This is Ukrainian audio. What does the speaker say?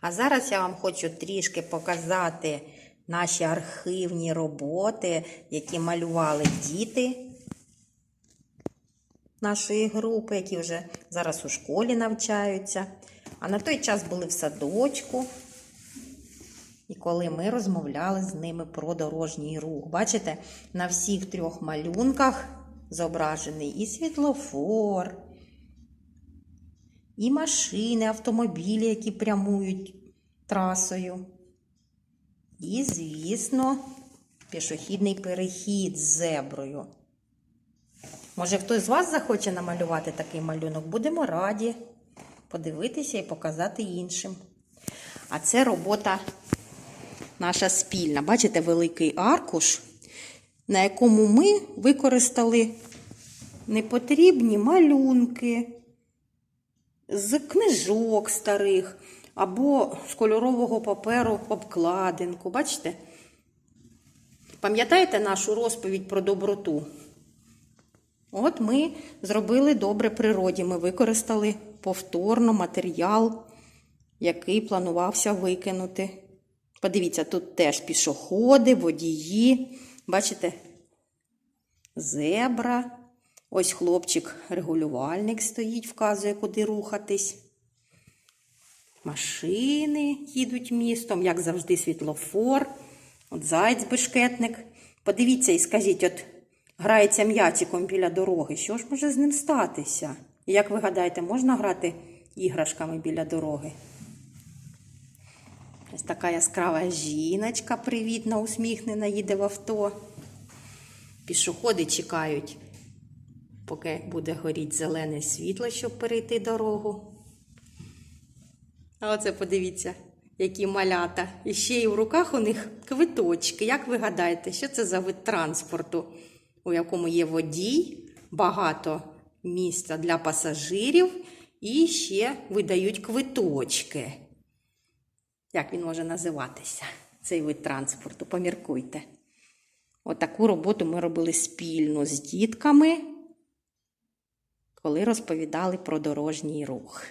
А зараз я вам хочу трішки показати наші архівні роботи, які малювали діти нашої групи, які вже зараз у школі навчаються. А на той час були в садочку. І коли ми розмовляли з ними про дорожній рух. Бачите, на всіх трьох малюнках зображений і світлофор, і машини, автомобілі, які прямують трасою. І, звісно, пішохідний перехід з зеброю. Може, хтось з вас захоче намалювати такий малюнок? Будемо раді подивитися і показати іншим. А це робота наша спільна. Бачите, великий аркуш, на якому ми використали непотрібні малюнки з книжок старих або з кольорового паперу обкладинку. Бачите? Пам'ятаєте нашу розповідь про доброту? От ми зробили добре природі. Ми використали повторно матеріал, який планувався викинути. Подивіться, тут теж пішоходи, водії. Бачите? Зебра. Ось хлопчик-регулювальник стоїть, вказує, куди рухатись. Машини їдуть містом, як завжди, світлофор. От заєць бешкетник. Подивіться і скажіть, от грається м'ячиком біля дороги. Що ж може з ним статися? Як ви гадаєте, можна грати іграшками біля дороги? Ось така яскрава жіночка, привітна, усміхнена, їде в авто. Пішоходи чекають, поки буде горіти зелене світло, щоб перейти дорогу. А оце подивіться, які малята. І ще й в руках у них квиточки. Як ви гадаєте, що це за вид транспорту, у якому є водій, багато місця для пасажирів і ще видають квиточки. Як він може називатися, цей вид транспорту? Поміркуйте. Отаку роботу ми робили спільно з дітками, коли розповідали про дорожній рух.